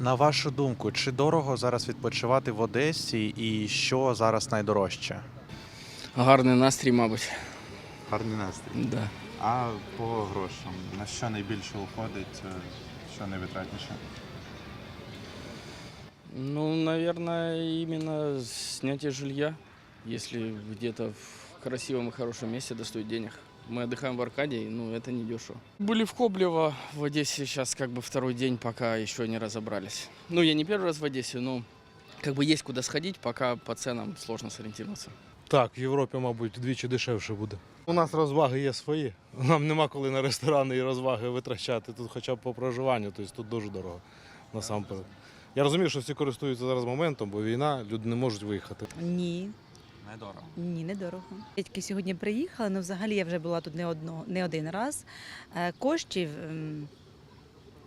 На вашу думку, чи дорого зараз відпочивати в Одесі і що зараз найдорожче? Гарний настрій, мабуть. Гарний настрій. Да. А по грошам на що найбільше уходить, е, що найвитратніше? Ну, наверное, именно снятие жилья, если где-то в красивом и хорошем месте достоит денег. Мы отдыхаем в Аркадии, ну, это не дешево. Были в Коблево, в Одессе сейчас как бы второй день, пока еще не разобрались. Ну, я не первый раз в Одессе, но как бы есть куда сходить, пока по ценам сложно сориентироваться. Так, в Європі, мабуть, вдвічі дешевше буде. У нас розваги є свої. Нам нема коли на ресторани і розваги витрачати тут хоча б по проживанню, тобто тут дуже дорого насамперед. Я розумію, що всі користуються зараз моментом, бо війна, люди не можуть виїхати. Ні, Недорого. ні, недорого. Я тільки сьогодні приїхала, але взагалі я вже була тут не, одно, не один раз. Е, Коштів ем,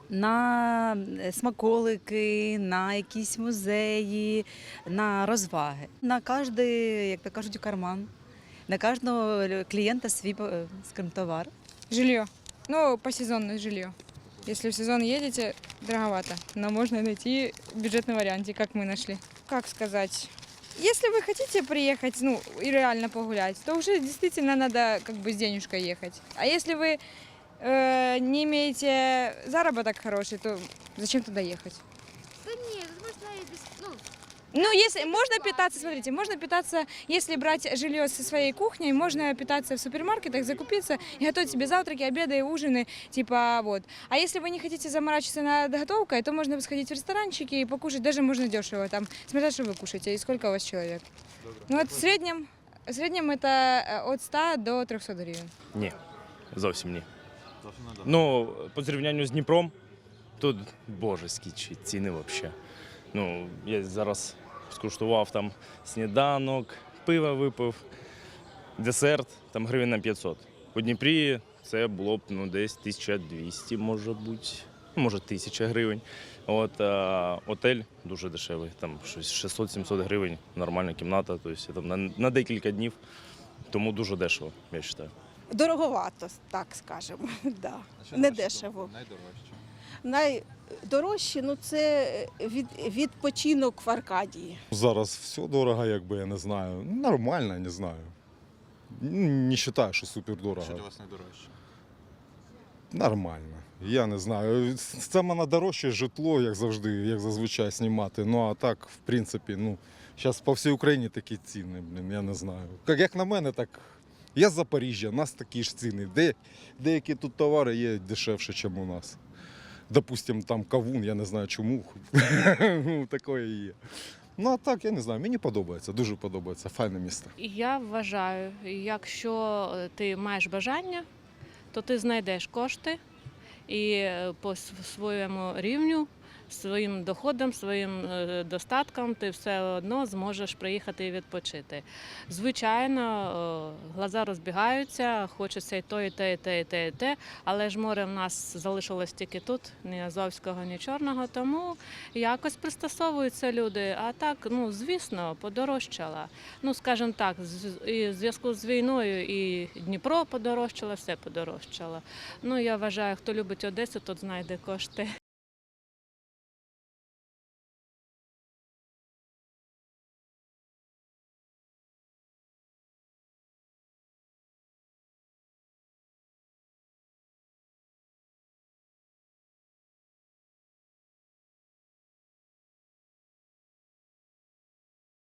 на е, смаколики, на якісь музеї, на розваги. На кожний, як то кажуть, карман. На кожного клієнта свій е, скажімо, товар. Жилье. Ну, по сезонное жилье. Если в сезон едете, дороговато. Но можно найти бюджетный вариант, как мы нашли. Как сказать? Если вы хотите приехать, ну, и реально погулять, то уже действительно надо как бы с денежкой ехать. А если вы э, не имеете заработок хороший, то зачем туда ехать? Да нет, можно и без... Ну, Ну, если можно питаться, смотрите, можно питаться, если брать жилье со своей кухней, можно питаться в супермаркетах, закупиться и готовить себе завтраки, обеды, ужины, типа вот. А если вы не хотите заморачиваться над готовкой, то можно сходить в ресторанчики и покушать, даже можно дешево там, смотря что вы кушаете и сколько у вас человек. Ну вот в среднем, в среднем это э, от 100 до 300 гривен. Ні, зовсім ні. Ну, по зрівнянню з Дніпром, тут божеські чи ціни взагалі. Ну, я зараз скуштував там сніданок, пиво випив, десерт, там гривень на 500. У Дніпрі це було б ну, десь 1200, може бути, ну, може 1000 гривень. От, а, отель дуже дешевий, там щось 600-700 гривень, нормальна кімната, тобто там, на, на декілька днів. Тому дуже дешево, я вважаю. Дороговато, так скажемо. Да. Не дешево. Найдорожче. Найдорожче ну, це від, відпочинок в Аркадії. Зараз все дорого, якби я не знаю. Нормально, не знаю. Ну, Не вважаю, що супер Що для вас найдорожче? Нормально. Я не знаю. Саме на дорожче житло, як завжди, як зазвичай знімати. Ну а так, в принципі, ну, зараз по всій Україні такі ціни, блін, я не знаю. Як, як на мене, так. Я з Запоріжжя, у нас такі ж ціни. Де, деякі тут товари є дешевше, ніж у нас. Допустим, там кавун, я не знаю чому. Ну, є. Ну а так, я не знаю, мені подобається, дуже подобається. Файне місто. Я вважаю, якщо е, ти маєш бажання, то ти знайдеш кошти і е, по своєму рівню, своїм доходам, своїм е, достаткам ти все одно зможеш приїхати і відпочити. Звичайно, глаза розбігаються, хочеться і то, і те, і те, і те, і те, але ж море в нас залишилось тільки тут, ні Азовського, ні Чорного, тому якось пристосовуються люди. А так, ну звісно, подорожчала. Ну, скажімо так, і в зв'язку з війною і Дніпро подорожчало, все подорожчало. Ну, я вважаю, хто любить Одесу, тот знайде кошти.